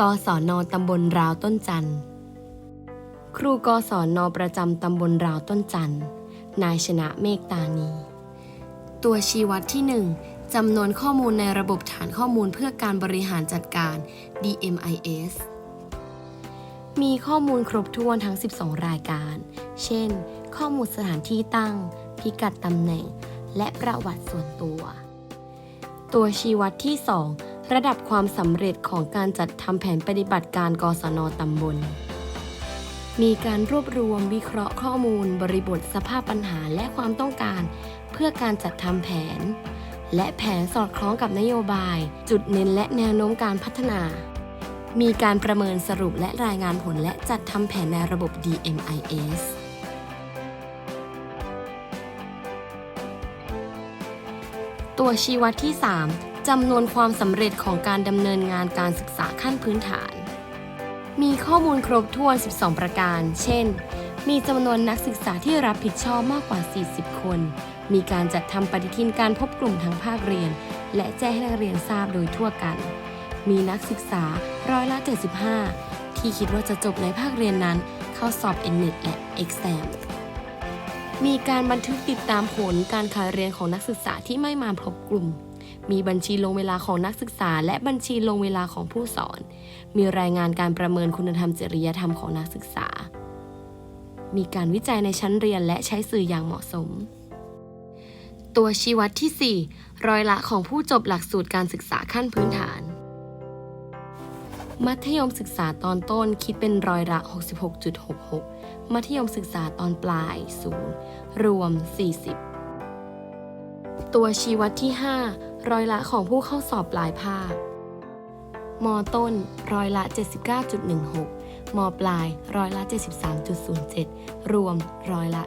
กศนตำบลราวต้นจันทร์ ครูกศนประจำตำบลราวต้นจันทร์ นายชนะเมฆตานี ตัวชี้วัดที่ 1จำนวนข้อมูลในระบบฐานข้อมูลเพื่อการบริหารจัดการ DMIS มีข้อมูลครบถ้วนทั้ง 12 รายการ เช่น ข้อมูลสถานที่ตั้ง พิกัดตำแหน่ง และประวัติส่วนตัว ตัวชี้วัดที่ 2 ระดับความสำเร็จของการจัดทำแผนปฏิบัติการกศนตำบล มีการรวบรวมวิเคราะห์ข้อมูล บริบทสภาพปัญหาและความต้องการ เพื่อการจัดทำแผน และแผนสอดคล้องกับนโยบาย จุดเน้นและแนวโน้มการพัฒนา มีการประเมินสรุปและรายงานผลและจัดทำแผนในระบบ DMIS ตัวชี้วัดที่ 3 จำนวนความสำเร็จของการดำเนินงานการศึกษาขั้นพื้นฐาน มีข้อมูลครบถ้วน 12 ประการ เช่น มีจำนวนนักศึกษาที่รับผิดชอบมากกว่า 40 คน มีการจัดทำปฏิทินการพบกลุ่มทั้งภาคเรียน และแจ้งให้นักเรียนทราบโดยทั่วกัน มีนักศึกษาร้อยละ 75 ที่คิดว่าจะจบในภาคเรียนนั้น เข้าสอบ NNET และ Exam มีการบันทึกติดตามผลการขายเรียนของนักศึกษาที่ไม่มาพบกลุ่ม มีบัญชีลงเวลาของนักศึกษา และบัญชีลงเวลาของผู้สอน มีรายงานการประเมินคุณธรรมจริยธรรมของนักศึกษา มีการวิจัยในชั้นเรียนและใช้สื่ออย่างเหมาะสม ตัวชี้วัดที่ 4 รอยละของผู้จบหลักสูตรการศึกษาขั้นพื้นฐาน มัธยมศึกษาตอนต้นคิดเป็นรอยละ 66.66 มัธยมศึกษาตอนปลายศูนย์รวม 40ตัวชี้วัดที่ 5 ร้อยละของผู้เข้าสอบปลายภาค มต้น ร้อยละ 79.16 มปลาย ร้อยละ 73.07 รวม ร้อยละ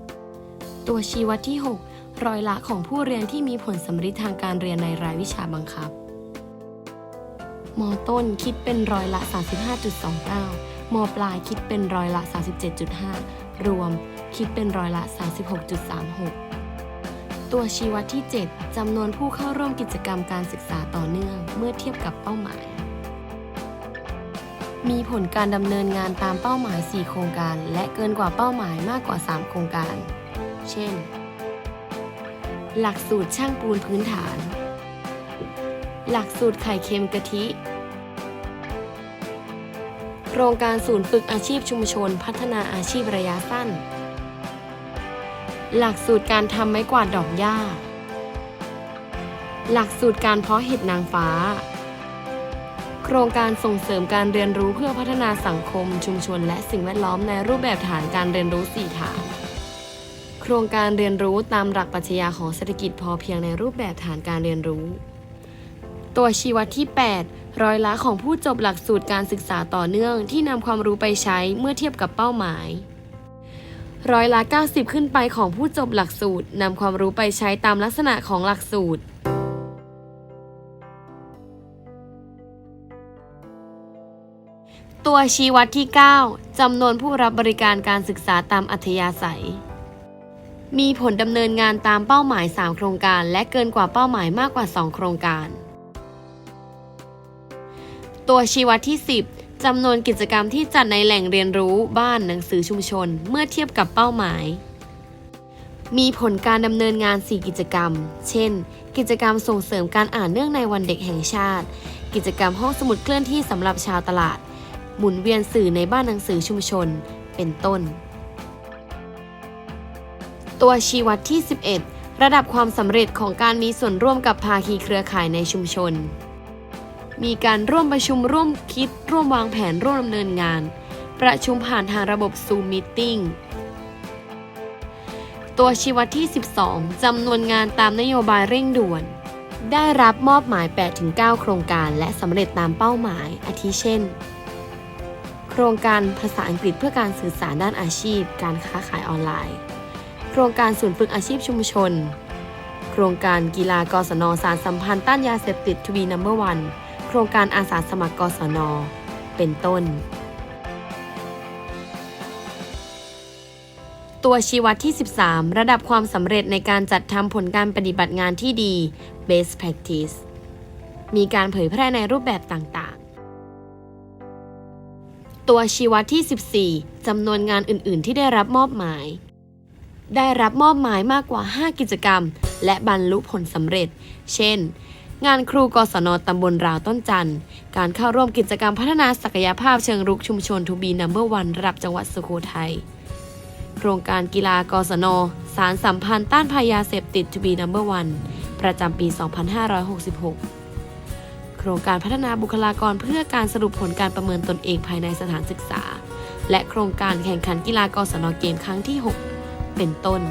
76 ตัวชี้วัดที่ 6 ร้อยละของผู้เรียนที่มีผลสำริดทางการเรียนในรายวิชาบังคับ มต้นคิดเป็นร้อยละ 35.29 มปลายคิดเป็นร้อยละ 37.5 รวมคิดเป็นร้อยละ 36.36 ตัวชี้วัดที่ 7จำนวนผู้เข้าร่วมกิจกรรมการศึกษาต่อเนื่อง เมื่อเทียบกับเป้าหมาย มีผลการดำเนินงานตามเป้าหมาย 4 โครงการ และเกินกว่าเป้าหมายมากกว่า 3 โครงการ เช่น หลักสูตรช่างปูนพื้นฐาน หลักสูตรไข่เค็มกะทิ โครงการศูนย์ฝึกอาชีพชุมชน พัฒนาอาชีพระยะสั้น หลักสูตรการทำไม้กวาดดอกหญ้า หลักสูตรการเพาะเห็ดนางฟ้า โครงการส่งเสริมการเรียนรู้เพื่อพัฒนาสังคม ชุมชน และสิ่งแวดล้อมในรูปแบบฐานการเรียนรู้ 4 ฐาน โครงการเรียนรู้ตามหลักปรัชญาของเศรษฐกิจพอเพียงในรูปแบบฐานการเรียนรู้ ตัวชี้วัดที่ 8 ร้อยละของผู้จบหลักสูตรการศึกษาต่อเนื่องที่นำความรู้ไปใช้เมื่อเทียบกับเป้าหมาย ร้อยละ 90 ขึ้นไปของผู้จบหลักสูตรนำความรู้ไปใช้ตามลักษณะของหลักสูตร ตัวชี้วัดที่ 9 จำนวนผู้รับบริการการศึกษาตามอัธยาศัย มีผลดำเนินงานตามเป้าหมาย 3 โครงการ และเกินกว่าเป้าหมายมากกว่า 2 โครงการ ตัวชี้วัดที่ 10 จำนวนกิจกรรมที่จัดในแหล่งเรียนรู้บ้านหนังสือชุมชน เมื่อเทียบกับเป้าหมาย มีผลการดำเนินงาน 4 กิจกรรม เช่น กิจกรรมส่งเสริมการอ่านเนื่องในวันเด็กแห่งชาติ กิจกรรมห้องสมุดเคลื่อนที่สำหรับชาวตลาด หมุนเวียนสื่อในบ้านหนังสือชุมชน เป็นต้น ตัวชี้วัดที่ 11 ระดับความสำเร็จของการมีส่วนร่วมกับภาคีเครือข่ายในชุมชน มีการร่วมประชุมร่วมคิด ร่วมวางแผนร่วมดำเนินงาน ประชุมผ่านทางระบบ Zoom Meeting ตัวชีวัดที่ 12 จำนวนงานตามนโยบายเร่งด่วน ได้รับมอบหมาย 8-9 โครงการและสำเร็จตามเป้าหมาย อาทิเช่น โครงการภาษาอังกฤษเพื่อการสื่อสารด้านอาชีพ การค้าขายออนไลน์ โครงการศูนย์ฝึกอาชีพชุมชน โครงการกีฬากศนสารสัมพันธ์ต้านยาเสพติดทวีนัมเบอร์วัน โครงการอาสาสมัครกศน เป็นต้น ตัวชี้วัดที่ 13 ระดับความสำเร็จในการจัดทำผลการปฏิบัติงานที่ดี best practice มีการเผยแพร่ในรูปแบบต่างๆ ตัวชี้วัดที่ 14 จำนวนงานอื่น ๆ ที่ได้รับมอบหมาย ได้รับมอบหมายมากกว่า 5 กิจกรรม และบรรลุผลสำเร็จ เช่น งานครูกศนตำบลราวต้นจันทร์ การเข้าร่วมกิจกรรมพัฒนาศักยภาพเชิงรุกชุมชนทูบีนัมเบอร์วันระดับจังหวัดสุโขทัย โครงการกีฬากศน สารสัมพันธ์ต้านภัยยาเสพติดทูบีนัมเบอร์วันประจำปี 2566 โครงการพัฒนาบุคลากรเพื่อการสรุปผลการประเมินตนเองภายในสถานศึกษา และโครงการแข่งขันกีฬากศนเกมครั้งที่ 6 เป็นต้น